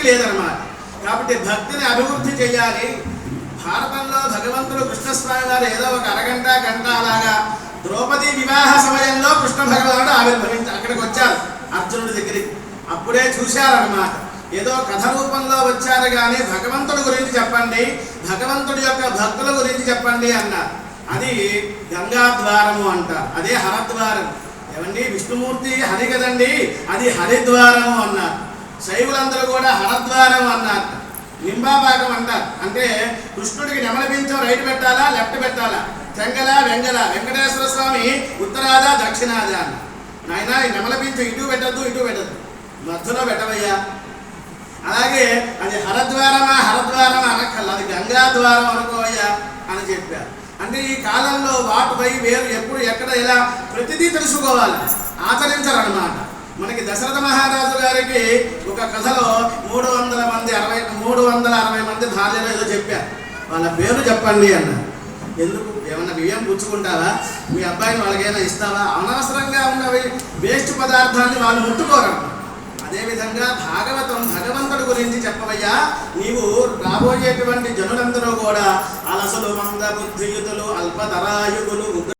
భక్తి లేదన్నమాట. కాబట్టి భక్తిని అభివృద్ధి చేయాలి భారతంలో భగవంతుడు కృష్ణస్వామి వారు ఏదో ఒక అరగంట గంట అలాగా ద్రౌపది వివాహ సమయంలో కృష్ణ భగవానుడు ఆవిర్భవించి అక్కడికి వచ్చారు అర్జునుడి దగ్గరికి. అప్పుడే చూశారన్నమాట. ఏదో కథ రూపంలో వచ్చారు కానీ భగవంతుడి గురించి చెప్పండి భగవంతుడి యొక్క భక్తుల గురించి చెప్పండి అన్నారు. అది గంగా ద్వారము అంటారు అదే హరద్వారం. ఏమండి? విష్ణుమూర్తి హరి కదండి? అది హరిద్వారము అన్నారు. శైవులందరూ కూడా హరద్వారం అన్నారు. నింబాభాగం అంటారు. అంటే కృష్ణుడికి నెమలపించం రైట్ పెట్టాలా లెఫ్ట్ పెట్టాలా? చెంగల వెంగల? వెంకటేశ్వర స్వామి ఉత్తరాద దక్షిణాద అన్న నాయన ఈ నెమలపించం ఇటు పెట్టద్దు ఇటు పెట్టద్దు. మధ్యలో పెట్టవయ్యా. అలాగే అది హరద్వారమా హరద్వారమా అనక్కర్లా. అది గంగా ద్వారం అనుకోవయ్యా అని చెప్పారు. అంటే ఈ కాలంలో వాటిపై వేరు ఎప్పుడు ఎక్కడ ఎలా ప్రతిదీ తెలుసుకోవాలి. ఆచరించరన్నమాట మనకి దశరథ మహారాజు గారికి ఒక కథలో మూడు వందల మంది అరవై మూడు వందల అరవై మంది భార్యలు ఏదో చెప్పారు. వాళ్ళ పేరు చెప్పండి అన్న. ఎందుకు? ఏమన్నా బియ్యం పుచ్చుకుంటావా మీ అబ్బాయిని వాళ్ళకైనా ఇస్తావా? అనవసరంగా ఉన్నవి వేస్ట్ పదార్థాన్ని వాళ్ళు ముట్టుకోరు. అదేవిధంగా భాగవతం భగవంతుడి గురించి చెప్పవయ్యా. నీవు రాబోయేటువంటి జనులందరూ కూడా అలసలు మంద బుద్ధియుతులు అల్పతరాయుగులు